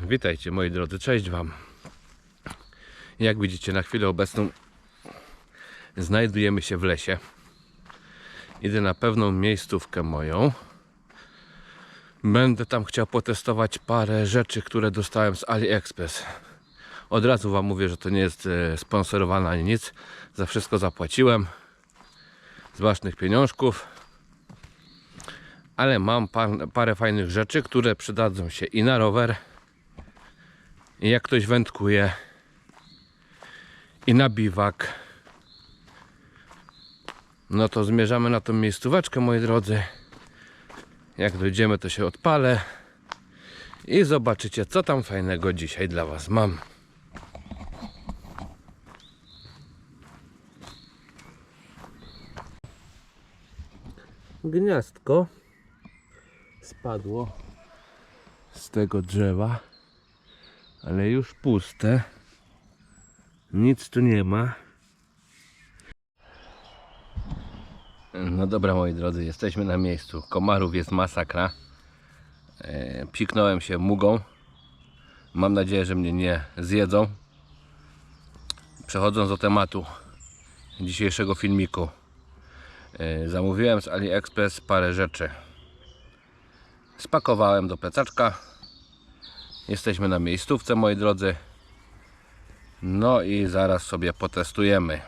Witajcie moi drodzy, cześć Wam. Jak widzicie, na chwilę obecną znajdujemy się w lesie. Idę na pewną miejscówkę moją. Będę tam chciał potestować parę rzeczy, które dostałem z AliExpress. Od razu Wam mówię, że to nie jest e, sponsorowane ani nic. Za wszystko zapłaciłem z własnych pieniążków. Ale mam par, parę fajnych rzeczy, które przydadzą się i na rower, jak ktoś wędkuje, i na biwak. No to zmierzamy na tą miejscóweczkę, moi drodzy. Jak dojdziemy, to się odpalę i zobaczycie, co tam fajnego dzisiaj dla Was mam. Gniazdko spadło z tego drzewa, ale już puste. Nic tu nie ma. No dobra moi drodzy, jesteśmy na miejscu. Komarów jest masakra. E, Psiknąłem się mugą. Mam nadzieję, że mnie nie zjedzą. Przechodząc do tematu dzisiejszego filmiku. E, Zamówiłem z AliExpress parę rzeczy. Spakowałem do plecaczka. Jesteśmy na miejscówce, moi drodzy. No i zaraz sobie potestujemy.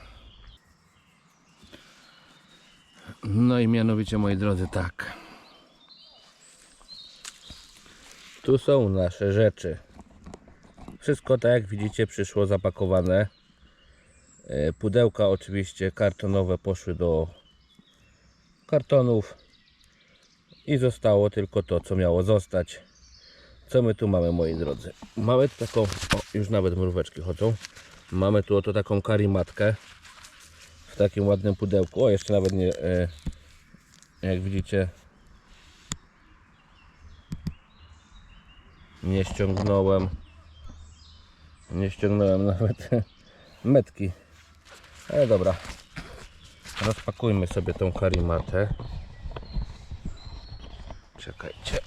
No i mianowicie, moi drodzy, tak. Tu są nasze rzeczy. Wszystko tak jak widzicie przyszło zapakowane. E, Pudełka oczywiście kartonowe poszły do kartonów i zostało tylko to, co miało zostać. Co my tu mamy, moi drodzy? Mamy tu taką, o, już nawet mróweczki chodzą. Mamy tu oto taką karimatkę w takim ładnym pudełku. O, jeszcze nawet nie, e, jak widzicie, nie ściągnąłem, nie ściągnąłem nawet metki. Ale dobra, rozpakujmy sobie tą karimatę. Czekajcie.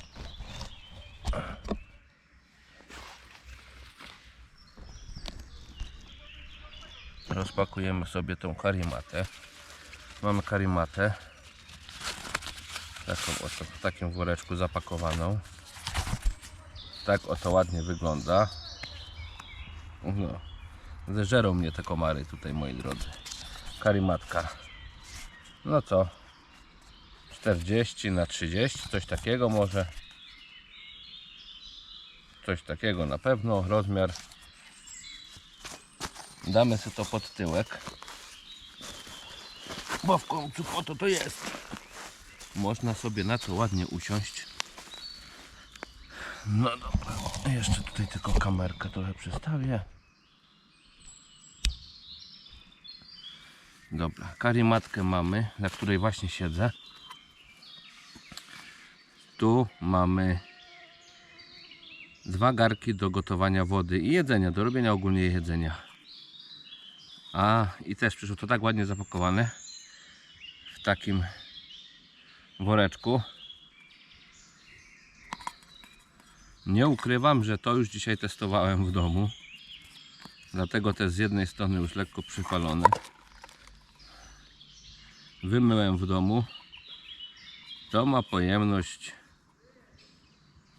Rozpakujemy sobie tą karimatę. Mamy karimatę. Taką oto w takim woreczku zapakowaną. Tak oto ładnie wygląda. No. Zeżerą mnie te komary tutaj moi drodzy. Karimatka. No co? 40 na 30, coś takiego może. Coś takiego na pewno. Rozmiar. Damy sobie to pod tyłek. Bo w końcu po to to jest. Można sobie na to ładnie usiąść. No dobra. Jeszcze tutaj tylko kamerkę trochę przestawię. Dobra, karimatkę mamy, na której właśnie siedzę. Tu mamy dwa garki do gotowania wody i jedzenia, do robienia ogólnie jedzenia. A i też przyszło to tak ładnie zapakowane w takim woreczku. Nie ukrywam, że to już dzisiaj testowałem w domu. Dlatego też z jednej strony już lekko przypalone. Wymyłem w domu. To ma pojemność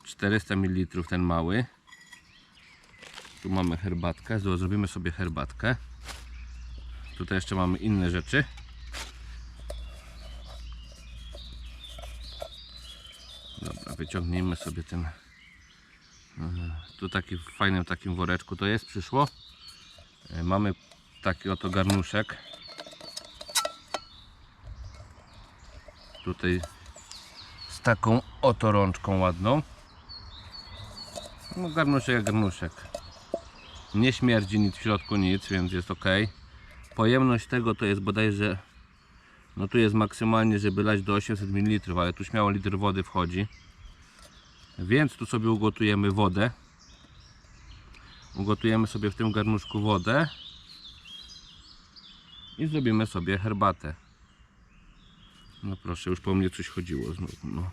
400 ml ten mały. Tu mamy herbatkę. Zro- Zrobimy sobie herbatkę. Tutaj jeszcze mamy inne rzeczy. Dobra, wyciągnijmy sobie ten. Mhm. Tu taki w fajnym takim woreczku to jest, przyszło. E, Mamy taki oto garnuszek. Tutaj z taką oto rączką ładną. No garnuszek jak garnuszek. Nie śmierdzi nic w środku, nic, więc jest ok. Pojemność tego to jest bodajże, no tu jest maksymalnie, żeby lać do 800 ml, ale tu śmiało litr wody wchodzi. Więc tu sobie ugotujemy wodę. Ugotujemy sobie w tym garnuszku wodę i zrobimy sobie herbatę. No proszę, już po mnie coś chodziło znowu. No.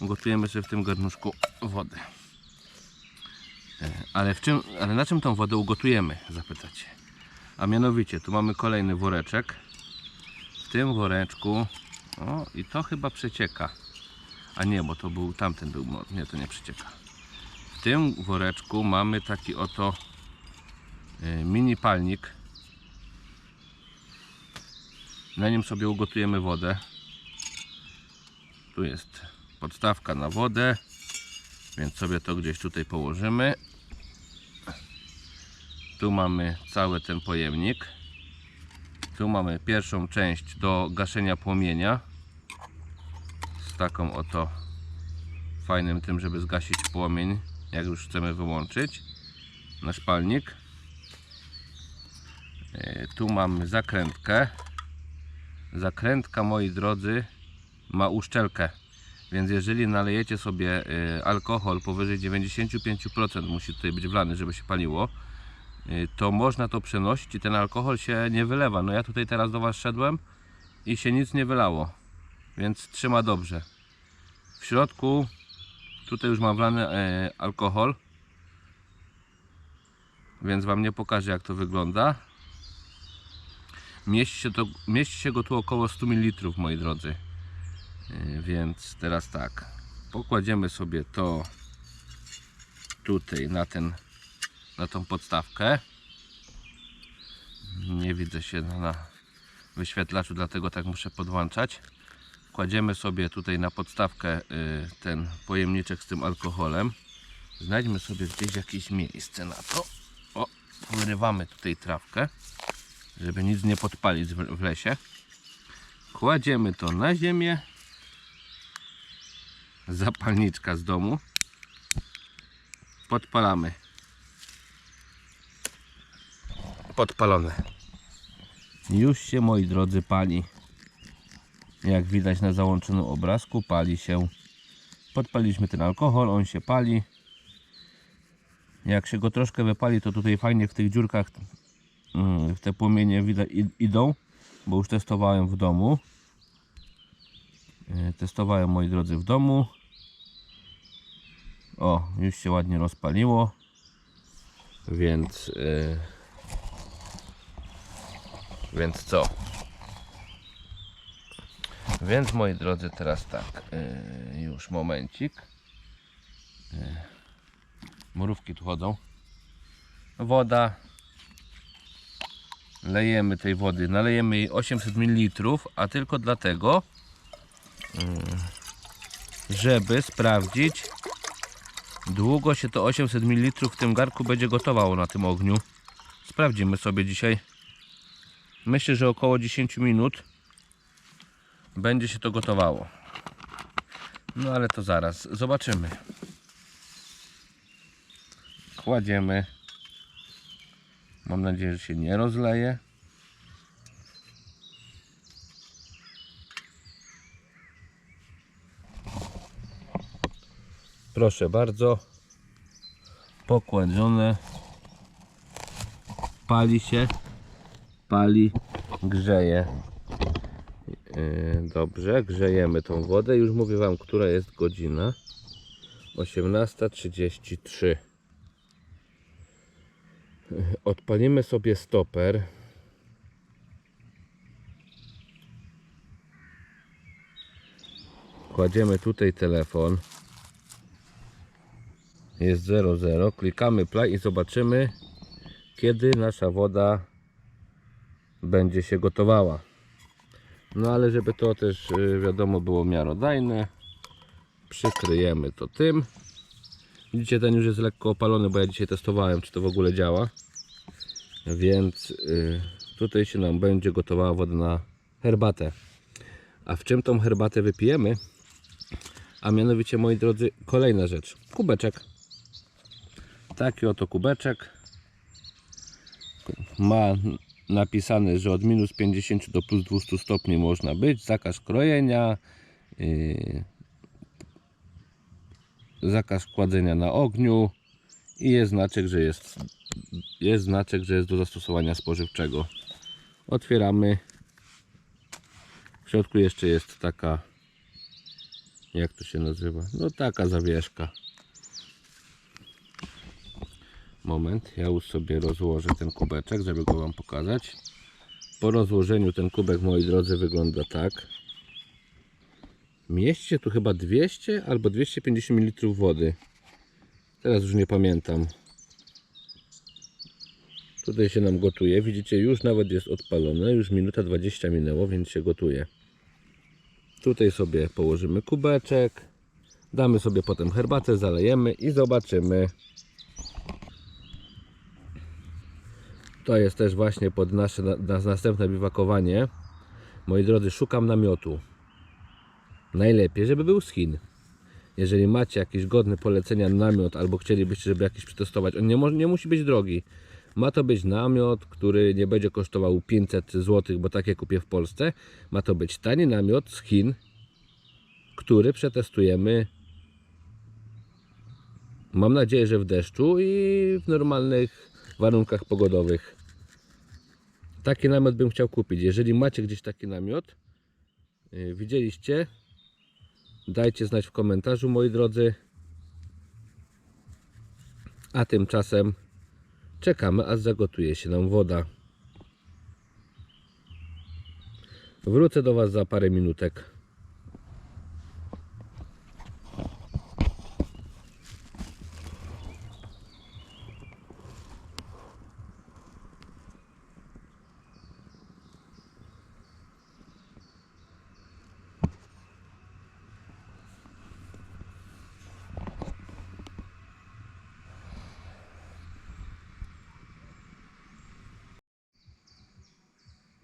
Ugotujemy sobie w tym garnuszku wodę. E, Ale, w czym, ale na czym tą wodę ugotujemy, zapytacie. A mianowicie, tu mamy kolejny woreczek. W tym woreczku, o i to chyba przecieka. A nie, bo to był, tamten był, nie, to nie przecieka. W tym woreczku mamy taki oto e, mini palnik. Na nim sobie ugotujemy wodę. Tu jest podstawka na wodę, więc sobie to gdzieś tutaj położymy. Tu mamy cały ten pojemnik. Tu mamy pierwszą część do gaszenia płomienia. Z taką oto fajnym tym, żeby zgasić płomień, jak już chcemy wyłączyć nasz palnik. E, Tu mamy zakrętkę. Zakrętka, moi drodzy, ma uszczelkę. Więc jeżeli nalejecie sobie y, alkohol powyżej 95% musi tutaj być wlany, żeby się paliło, to można to przenosić i ten alkohol się nie wylewa. No ja tutaj teraz do Was szedłem i się nic nie wylało, więc trzyma dobrze. W środku tutaj już mam wlany e, alkohol, więc Wam nie pokażę jak to wygląda. Mieści się, to, mieści się go tu około 100 ml, moi drodzy. Yy, Więc teraz tak, pokładziemy sobie to tutaj na ten, na tą podstawkę. Nie widzę się na, wyświetlaczu, dlatego tak muszę podłączać. Kładziemy sobie tutaj na podstawkę y, ten pojemniczek z tym alkoholem. Znajdźmy sobie gdzieś jakieś miejsce na to. O, wyrywamy tutaj trawkę, żeby nic nie podpalić w lesie. Kładziemy to na ziemię zapalniczka z domu. Podpalamy. Podpalone. Już się moi drodzy pali. Jak widać na załączonym obrazku, pali się. Podpaliliśmy ten alkohol, on się pali. Jak się go troszkę wypali, to tutaj fajnie w tych dziurkach mm, w te płomienie widać id- idą, bo już testowałem w domu. E, Testowałem moi drodzy w domu. O, już się ładnie rozpaliło. Więc e, więc co? Więc moi drodzy, teraz tak. e, już momencik. E, mrówki tu chodzą. Woda. Lejemy tej wody. Nalejemy jej 800 ml, a tylko dlatego, żeby sprawdzić długo się to 800 ml w tym garku będzie gotowało na tym ogniu. Sprawdzimy sobie dzisiaj. Myślę, że około 10 minut będzie się to gotowało. No ale to zaraz zobaczymy. Kładziemy. Mam nadzieję, że się nie rozleje. Proszę bardzo. Pokładzone. Pali się. Pali. Grzeje. Yy, Dobrze, grzejemy tą wodę. Już mówię Wam, która jest godzina. 18.33. Yy, Odpalimy sobie stoper. Kładziemy tutaj telefon jest 00 klikamy play i zobaczymy kiedy nasza woda będzie się gotowała. No ale żeby to też y, wiadomo było miarodajne przykryjemy to tym. Widzicie ten już jest lekko opalony bo ja dzisiaj testowałem czy to w ogóle działa. Więc y, tutaj się nam będzie gotowała woda na herbatę. A w czym tą herbatę wypijemy? A mianowicie moi drodzy kolejna rzecz. Kubeczek. Taki oto kubeczek. Ma napisane, że od minus 50 do plus 200 stopni można być. Zakaz krojenia. Yy, zakaz kładzenia na ogniu. I jest znaczek, że jest, jest znaczek, że jest do zastosowania spożywczego. Otwieramy. W środku jeszcze jest taka jak to się nazywa? No taka zawieszka. Moment, ja już sobie rozłożę ten kubeczek, żeby go Wam pokazać. Po rozłożeniu ten kubek, moi drodzy, wygląda tak. Mieści się tu chyba 200 albo 250 ml wody. Teraz już nie pamiętam. Tutaj się nam gotuje. Widzicie, już nawet jest odpalone. Już minuta 20 minęło, więc się gotuje. Tutaj sobie położymy kubeczek. Damy sobie potem herbatę, zalejemy i zobaczymy. To jest też właśnie pod nasze na, na następne biwakowanie. Moi drodzy, szukam namiotu. Najlepiej, żeby był z Chin. Jeżeli macie jakiś godny polecenia namiot, albo chcielibyście, żeby jakiś przetestować, on nie, mo- nie musi być drogi. Ma to być namiot, który nie będzie kosztował 500 zł, bo takie kupię w Polsce. Ma to być tani namiot z Chin, który przetestujemy. Mam nadzieję, że w deszczu i w normalnych warunkach pogodowych. Taki namiot bym chciał kupić. Jeżeli macie gdzieś taki namiot, yy, widzieliście, dajcie znać w komentarzu, moi drodzy. A tymczasem czekamy, aż zagotuje się nam woda. Wrócę do Was za parę minutek.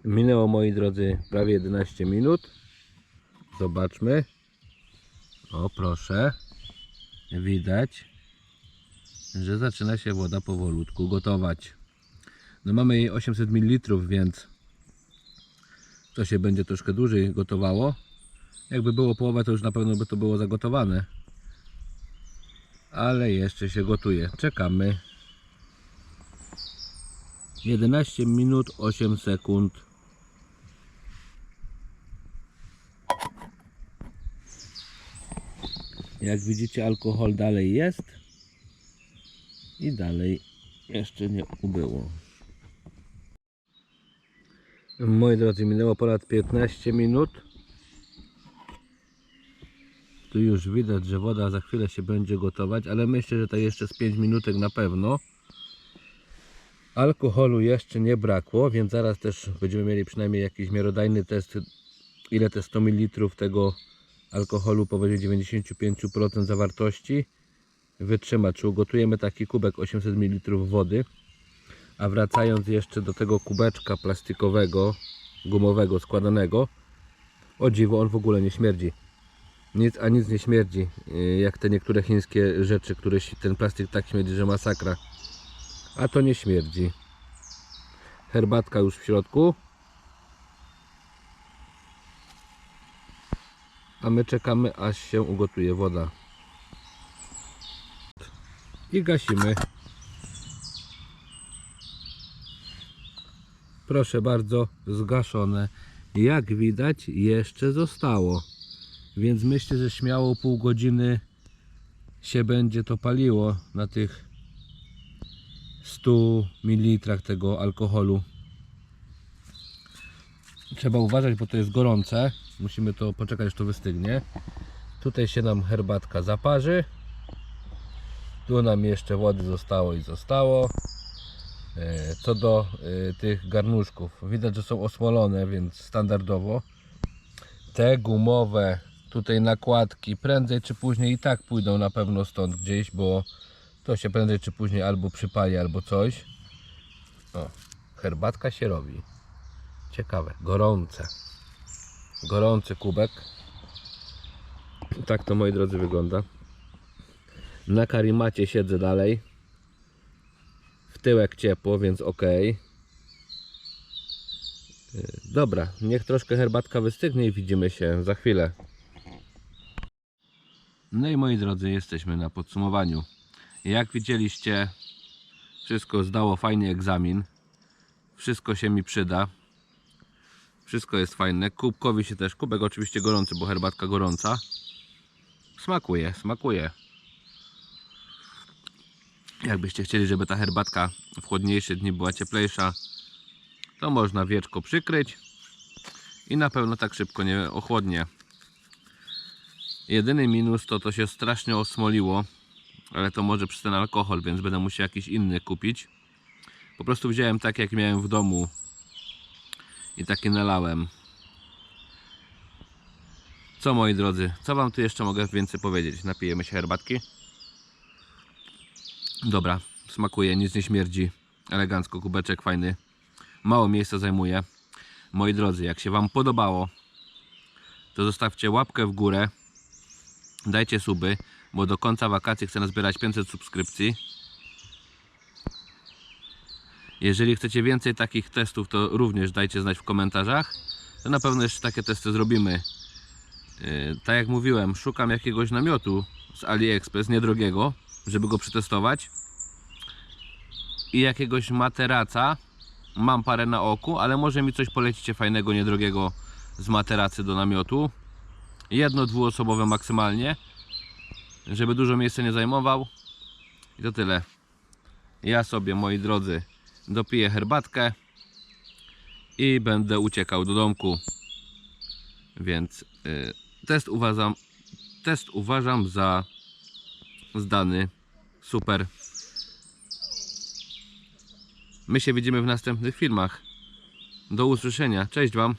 Minęło moi drodzy prawie 11 minut. Zobaczmy. O proszę. Widać, że zaczyna się woda powolutku gotować. No mamy jej 800 ml, więc to się będzie troszkę dłużej gotowało. Jakby było połowa, to już na pewno by to było zagotowane. Ale jeszcze się gotuje. Czekamy. 11 minut 8 sekund. Jak widzicie alkohol dalej jest i dalej jeszcze nie ubyło. Moi drodzy, minęło ponad 15 minut. Tu już widać, że woda za chwilę się będzie gotować, ale myślę, że to jeszcze z 5 minutek na pewno. Alkoholu jeszcze nie brakło, więc zaraz też będziemy mieli przynajmniej jakiś miarodajny test, ile te 100 ml tego alkoholu powyżej 95% zawartości wytrzyma. Czy ugotujemy taki kubek 800 ml wody. A wracając jeszcze do tego kubeczka plastikowego, gumowego, składanego, o dziwo on w ogóle nie śmierdzi. Nic, a nic nie śmierdzi, yy, jak te niektóre chińskie rzeczy, które ten plastik tak śmierdzi, że masakra. A to nie śmierdzi. Herbatka już w środku. A my czekamy aż się ugotuje woda. I gasimy. Proszę bardzo, zgaszone. Jak widać jeszcze zostało. Więc myślę, że śmiało pół godziny się będzie to paliło na tych 100 ml tego alkoholu. Trzeba uważać, bo to jest gorące. Musimy to poczekać, aż to wystygnie. Tutaj się nam herbatka zaparzy. Tu nam jeszcze wody zostało i zostało. E, Co do e, tych garnuszków, widać, że są osmolone, więc standardowo. Te gumowe tutaj nakładki prędzej czy później i tak pójdą na pewno stąd gdzieś, bo to się prędzej czy później albo przypali, albo coś. O, herbatka się robi. Ciekawe, gorące. Gorący kubek. Tak to moi drodzy wygląda. Na karimacie siedzę dalej. W tyłek ciepło, więc ok. Dobra, niech troszkę herbatka wystygnie i widzimy się za chwilę. No i moi drodzy, jesteśmy na podsumowaniu. Jak widzieliście, wszystko zdało fajny egzamin. Wszystko się mi przyda. Wszystko jest fajne. Kubkowi się też, kubek oczywiście gorący, bo herbatka gorąca. Smakuje, smakuje. Jakbyście chcieli, żeby ta herbatka w chłodniejsze dni była cieplejsza, to można wieczko przykryć i na pewno tak szybko nie ochłodnie. Jedyny minus to to się strasznie osmoliło, ale to może przez ten alkohol, więc będę musiał jakiś inny kupić. Po prostu wziąłem tak jak miałem w domu i takie nalałem. Co moi drodzy, co wam tu jeszcze mogę więcej powiedzieć? Napijemy się herbatki. Dobra, smakuje, nic nie śmierdzi. Elegancko, kubeczek fajny. Mało miejsca zajmuje. Moi drodzy, jak się wam podobało, to zostawcie łapkę w górę. Dajcie suby, bo do końca wakacji chcę nazbierać 500 subskrypcji. Jeżeli chcecie więcej takich testów, to również dajcie znać w komentarzach. To na pewno jeszcze takie testy zrobimy. Yy, tak jak mówiłem, szukam jakiegoś namiotu z AliExpress, niedrogiego, żeby go przetestować. I jakiegoś materaca. Mam parę na oku, ale może mi coś polecicie fajnego, niedrogiego z materacy do namiotu. Jedno, dwuosobowe maksymalnie, żeby dużo miejsca nie zajmował. I to tyle. Ja sobie, moi drodzy, dopiję herbatkę i będę uciekał do domku. Więc y, test uważam, test uważam za zdany. Super. My się widzimy w następnych filmach. Do usłyszenia. Cześć Wam.